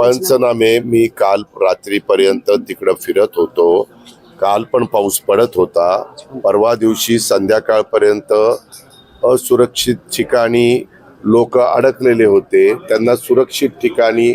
पंचनामे मी काल रात्रीपर्यंत तिकडं फिरत होतो. काल पण पाऊस पडत होता. परवा दिवशी संध्याकाळपर्यंत असुरक्षित ठिकाणी लोक अडकलेले होते. त्यांना सुरक्षित ठिकाणी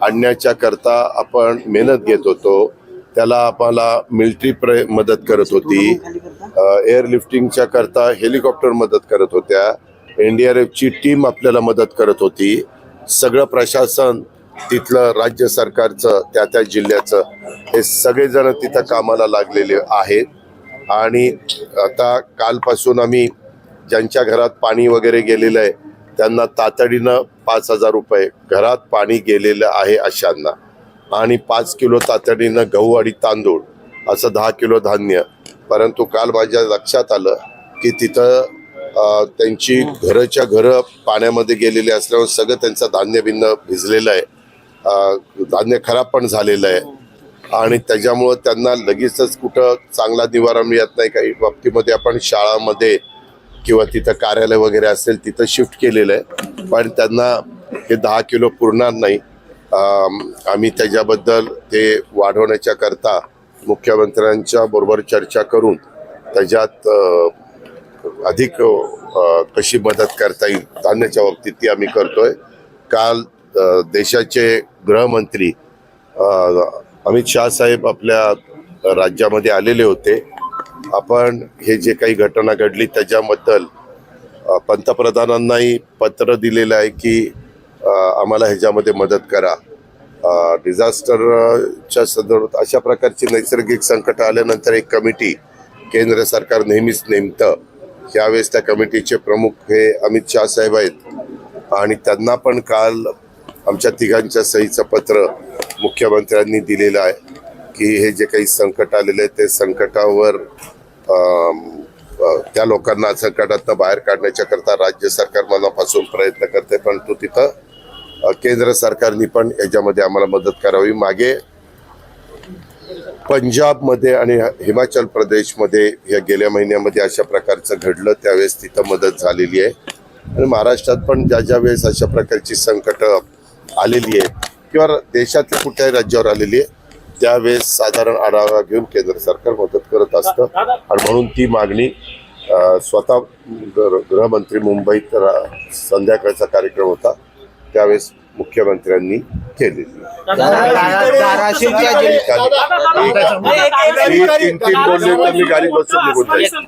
आणण्याच्या करता आपण मेहनत घेत होतो. त्याला आम्हाला मिलिटरी प्र मदत करत होती. एअरलिफ्टिंगच्या करता हेलिकॉप्टर मदत करत होत्या. एन डी आर एफची टीम आपल्याला मदत करत होती. सगळं प्रशासन तिथलं राज्य सरकारचं त्या त्या जिल्ह्याचं हे सगळेजण तिथं कामाला लागलेले आहेत. आणि आता कालपासून आम्ही ज्यांच्या घरात पाणी वगैरे गेलेलं आहे त्यांना तातडीनं पाच हजार रुपये घरात पाणी गेलेलं आहे अशांना. आणि पाच किलो तातडीनं गहू आणि तांदूळ असं दहा किलो धान्य. परंतु काल माझ्या लक्षात आलं की तिथं त्यांची घरच्या घरं पाण्यामध्ये गेलेली असल्यामुळे सगळं त्यांचं धान्य भिन्न भिजलेलं आहे. धान्य खराब पण झालेलं आहे. आणि त्याच्यामुळं त्यांना लगेचच कुठं चांगला निवारा मिळत नाही. काही बाबतीमध्ये आपण शाळामध्ये किंवा तिथं कार्यालय वगैरे असेल तिथं शिफ्ट केलेलं आहे. पण त्यांना हे दहा किलो पुरणार नाही. आम्ही त्याच्याबद्दल ते वाढवण्याच्या करता मुख्यमंत्र्यांच्या बरोबर चर्चा करून त्याच्यात अधिक कशी मदत करता येईल धान्याच्या बाबतीत ती आम्ही करतोय. काल देशाचे गृहमंत्री अमित शाह साहेब आपल्या राज्यामध्ये आलेले होते. आपण हे जे काही घटना घडली त्याच्याबद्दल पंतप्रधानांनाही पत्र दिलेलं आहे की आम्हाला ह्याच्यामध्ये मदत करा. डिझास्टरच्या संदर्भात अशा प्रकारची नैसर्गिक संकट आल्यानंतर एक कमिटी केंद्र सरकार नेहमीच नेमतं. यावेळेस त्या कमिटीचे प्रमुख हे अमित शाह साहेब आहेत. आणि त्यांना पण काल आमच्या तिघांच्या सहीचं पत्र मुख्यमंत्र्यांनी दिलेलं आहे की हे जे काही संकट आलेले आहे ते संकटावर त्या लोकांना संकटातनं बाहेर काढण्याच्या करता राज्य सरकार मनापासून प्रयत्न करते. परंतु तिथं केंद्र सरकारनी पण याच्यामध्ये आम्हाला मदत करावी. मागे पंजाबमध्ये आणि हिमाचल प्रदेशमध्ये या गेल्या महिन्यामध्ये अशा प्रकारचं घडलं त्यावेळेस तिथं मदत झालेली आहे. आणि महाराष्ट्रात पण ज्या ज्या वेळेस अशा प्रकारची संकटं आलेली आहे किंवा देशातल्या कुठल्याही राज्यावर आलेली आहे त्यावेळेस साधारण आढावा घेऊन केंद्र सरकार मदत करत असतं आणि म्हणून ती मागणी स्वतः गृहमंत्री मुंबईत रा- संध्याकाळचा कार्यक्रम होता त्यावेळेस मुख्यमंत्र्यांनी केलेली तीन तीन बोलले तर मी गाडी बसून निघून जाईल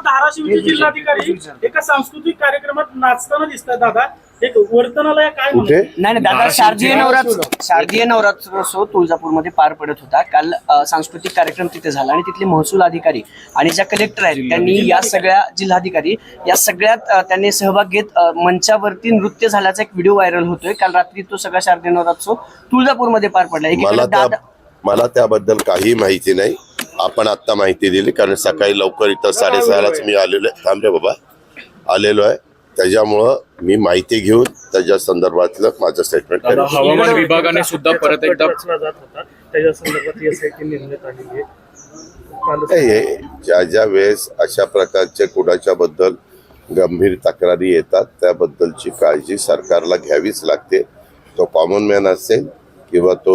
धाराशिवचे जिल्हाधिकारी एका सांस्कृतिक कार्यक्रमात नाचताना दिसतात दादा एक वर्तनाला काय कुठे? नाही नाही दादा शारदीय नवरात्र शारदीय नवरात्रोत्सव तुळजापूरमध्ये पार पडत होता. काल अ, सांस्कृतिक कार्यक्रम तिथे झाला आणि तिथले महसूल अधिकारी आणि ज्या कलेक्टर आहेत त्यांनी या सगळ्या जिल्हाधिकारी या सगळ्यात अ, त्यांनी सहभाग घेत अ, मंचावरती नृत्य झाल्याचा एक व्हिडिओ व्हायरल होतोय. काल रात्री तो सगळा शारदीय नवरात्रोत्सव तुळजापूरमध्ये पार पडला. मला एकीकडे त्या दादा मला त्याबद्दल काही माहिती नाही. आपण आत्ता माहिती दिली कारण सकाळी लवकर इथं साडेसहालाच मी आलेलो आहे. थांबले बाबा. आलेलो आहे. त्याच्यामुळं मी माहिती घेऊन त्याच्या संदर्भातलं माझं स्टेटमेंट करेन. हवामान विभागाने सुद्धा परत एकदा रचला जात होता. त्याच्या संदर्भात एस आय टी नेमण्यात आलेली आहे. कालच नाही, हे ज्या ज्या वेळेस अशा प्रकारच्या कुणाच्या बद्दल गंभीर तक्रारी येतात त्याबद्दलची काळजी सरकारला घ्यावीच लागते. तो कॉमन मॅन असेल किंवा तो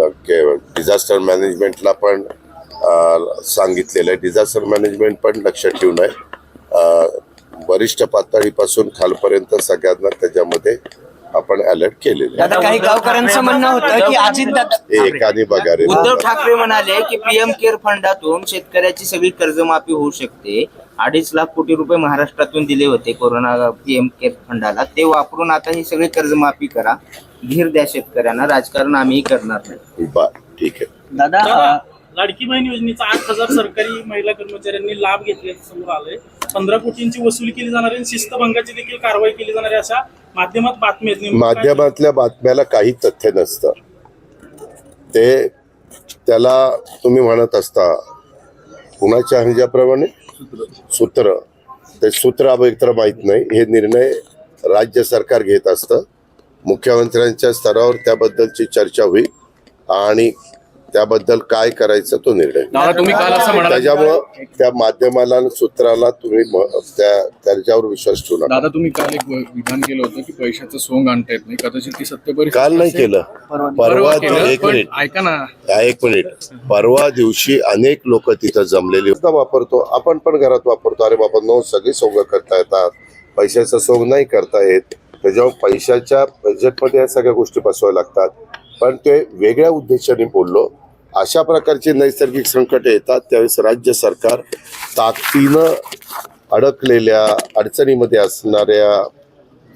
डिझास्टर मॅनेजमेंटला पण सांगितलेलं आहे. डिझास्टर मॅनेजमेंट पण लक्ष ठेवून आहे. वरिष्ठ पातळीपासून खालपर्यंत सगळ्यांना त्याच्यामध्ये आपण अलर्ट केलेले काही गावकऱ्यांचं म्हणणं होतं की अजित दादा एकाने बघा रे उद्धव ठाकरे म्हणाले की पीएम केअर फंडातून शेतकऱ्याची सगळी कर्जमाफी होऊ शकते. अडीच लाख कोटी रुपये महाराष्ट्रातून दिले होते कोरोना पीएम केअर फंडाला. ते वापरून आता ही सगळी कर्जमाफी करा. धीर द्या शेतकऱ्यांना राजकारण आम्ही करणार नाही. बर ठीक आहे. दादा अ, लाडकी बहीण योजनेचा आठ हजार सरकारी महिला कर्मचाऱ्यांनी लाभ घेतल्याचं समोर आलंय. पंधरा कोटींची वसुली केली जाणार आहे आणि शिस्तभंगाची देखील कारवाई केली जाणार आहे अशा माध्यमात बातमी आहेत. नेमकं काय- माध्यमातल्या बातम्याला काही तथ्य नसतं. ते त्याला तुम्ही म्हणत असता कुणाच्या ह्याच्याप्रमाणे? सूत्र. ते सूत्र एकतर माहीत नाही. हे निर्णय राज्य सरकार घेत असतं. मुख्यमंत्र्यांच्या स्तरावर त्याबद्दलची चर्चा होईल आणि त्याबद्दल काय करायचं तो निर्णय. घेईल. दादा तुम्ही काल असं म्हणाला त्याच्यामुळं त्या माध्यमाला सूत्राला तुम्ही त्याच्यावर विश्वास ठेवू नका. दादा तुम्ही काल एक विधान केलं होतं की पैशाचं सोंग आणता येत नाही. कदाचित ती सत्य परिस्थिती काल नाही. केलं. परवा एक मिनिट. ऐका ना. एक मिनिट. परवा दिवशी अनेक लोक तिथं जमलेली वापरतो आपण पण घरात वापरतो. अरे बाबा नो सगळी सोंग करता येतात. पैशाचं सोंग नाही करता येत. त्याच्यावर पैशाच्या बजेटमध्ये या सगळ्या गोष्टी बसवाव्या लागतात. पण ते वेगळ्या उद्देशाने बोललो. अशा प्रकारची नैसर्गिक संकट येतात त्यावेळेस राज्य सरकार ताकदीनं अडकलेल्या अडचणीमध्ये असणाऱ्या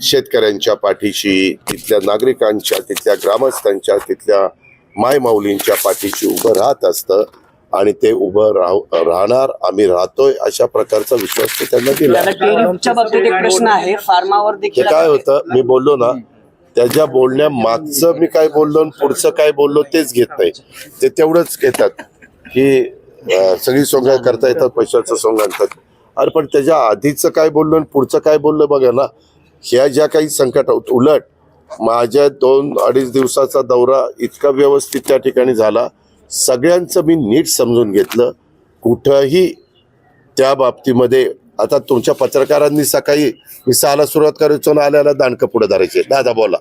शेतकऱ्यांच्या पाठीशी तिथल्या नागरिकांच्या तिथल्या ग्रामस्थांच्या तिथल्या मायमाऊलींच्या पाठीशी उभं राहत असतं. आणि ते उभं राहू राहणार आम्ही राहतोय अशा प्रकारचा विश्वास ते त्यांना दिला. प्रश्न आहे. फार्मावर हे देखील काय होतं? मी बोललो ना त्याच्या बोलण्या मागचं मी काय बोललो पुढचं काय बोललो तेच घेत नाही. ते तेवढंच घेतात की सगळी सोंग करता येतात पैशाचं सोंग आणतात. अरे पण त्याच्या आधीचं काय बोललो आणि पुढचं काय बोललो बघा ना ह्या ज्या काही संकट उलट माझ्या दोन अडीच दिवसाचा दौरा इतका व्यवस्थित त्या ठिकाणी झाला सगळ्यांचं मी नीट समजून घेतलं. कुठंही त्या बाबतीमध्ये आता तुमच्या पत्रकारांनी सकाळी मी सहाला सुरुवात करायचो ना आल्याला दांडकं पुढे धरायचे. दादा बोला.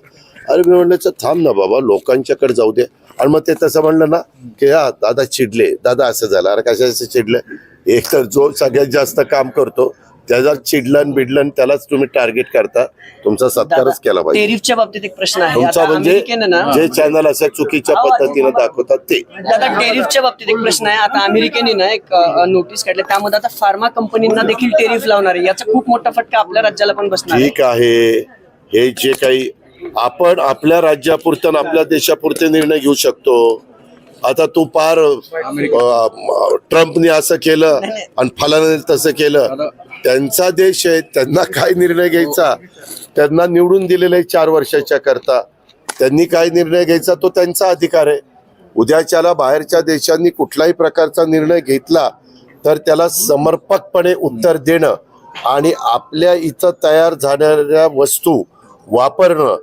अरे मी म्हणलं थांब ना बाबा लोकांच्याकडे जाऊ दे. आणि मग ते तसं म्हणलं ना की हा दादा चिडले. दादा असं झालं. अरे कशाचं चिडलं? एक तर जो सगळ्यात जास्त काम करतो त्याचा चिडलं बिडलं त्यालाच तुम्ही टार्गेट करता. तुमचा सत्कारच केला पाहिजे. टेरिफच्या बाबतीत एक प्रश्न आहे. तुमचा आता म्हणजे अमेरिकेनं ना जे चॅनल अशा चुकीच्या पद्धतीने दाखवतात ते. दादा टेरिफच्या बाबतीत एक प्रश्न आहे. आता अमेरिकेने ना एक नोटीस काढली. त्यामध्ये आता फार्मा कंपनींना देखील टेरिफ लावणार आहे. याचा खूप मोठा फटका आपल्या राज्याला पण बसणार आहे. ठीक आहे. हे जे काही आपण आपल्या राज्यापुरतं आणि आपल्या देशापुरते निर्णय घेऊ शकतो. आता तू पार ट्रम्पने असं केलं आणि फलाने तसं केलं. त्यांचा देश आहे त्यांना काय निर्णय घ्यायचा? त्यांना निवडून दिलेलं आहे चार वर्षाच्या करता. त्यांनी काय निर्णय घ्यायचा? तो त्यांचा अधिकार आहे. उद्याच्याला बाहेरच्या देशांनी कुठलाही प्रकारचा निर्णय घेतला तर त्याला समर्पकपणे उत्तर देणं आणि आपल्या इथं तयार झाणाऱ्या वस्तू वापरणं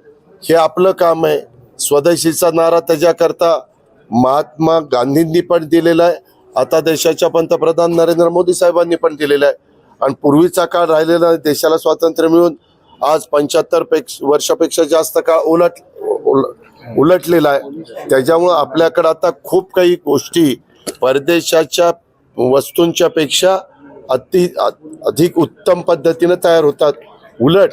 हे आपलं काम आहे. स्वदेशीचा नारा त्याच्याकरता महात्मा गांधींनी पण दिलेला आहे. आता देशाच्या पंतप्रधान नरेंद्र मोदी साहेबांनी पण दिलेला आहे. आणि पूर्वीचा काळ राहिलेला देशाला स्वातंत्र्य मिळून आज पंच्याहत्तर वर्षापेक्षा जास्त काळ उलट उल- उलटलेला आहे. त्याच्यामुळं आपल्याकडं आता खूप काही गोष्टी परदेशाच्या वस्तूंच्या पेक्षा अति अधिक उत्तम पद्धतीनं तयार होतात. उलट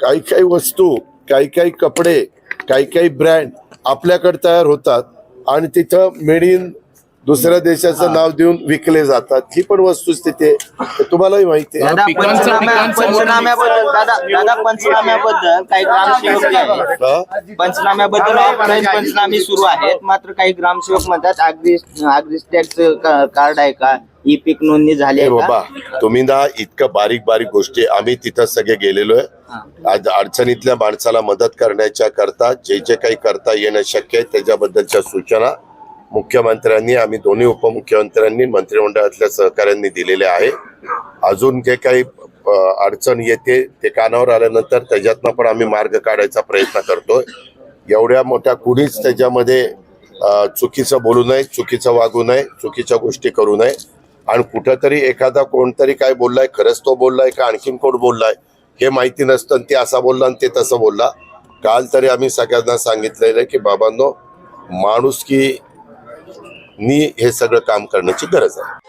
काही काही वस्तू काही काही कपडे काही काही ब्रँड आपल्याकडे तयार होतात. आणि तिथं मेड इन दुसऱ्या देशाचं नाव देऊन विकले जातात. ही पण वस्तुस्थिती आहे. तुम्हालाही माहिती आहे. दादा पंचनाम्या पंचनाम्याबद्दल दादा दादा पंचनाम्याबद्दल काही ग्रामसेवक जे आहेत हा? पंचनाम्याबद्दल ऑफलाईन पंचनामे सुरू आहेत. मात्र काही ग्रामसेवक म्हणतात अगदी अगदी टॅक्स कार्ड आहे का? ई पीक नोंदणी झाली आहे बाबा तुम्ही ना इतकं बारीक बारीक गोष्टी आम्ही तिथं सगळे गेलेलो आहे. आज अडचणीतल्या माणसाला मदत करण्याच्या करता जे जे काही करता येणं शक्य आहे त्याच्याबद्दलच्या सूचना मुख्यमंत्र्यांनी आम्ही दोन्ही उपमुख्यमंत्र्यांनी मंत्रिमंडळातल्या सहकाऱ्यांनी दिलेल्या आहे. अजून जे काही अ, अडचण येते ते कानावर आल्यानंतर त्याच्यातनं पण आम्ही मार्ग काढायचा प्रयत्न करतोय. एवढ्या मोठ्या कुणीच त्याच्यामध्ये अ, चुकीचं बोलू नये चुकीचं वागू नये चुकीच्या गोष्टी करू नये. आणि कुठंतरी एखादा कोणतरी काय बोललाय खरंच तो बोललाय का आणखीन कोण बोललाय हे माहिती नसतं आणि ते असा बोलला आणि ते तसं बोलला. काल तरी आम्ही सगळ्यांना सांगितलेलं की बाबांनो माणुसकी नी हे सगळं काम करण्याची गरज आहे.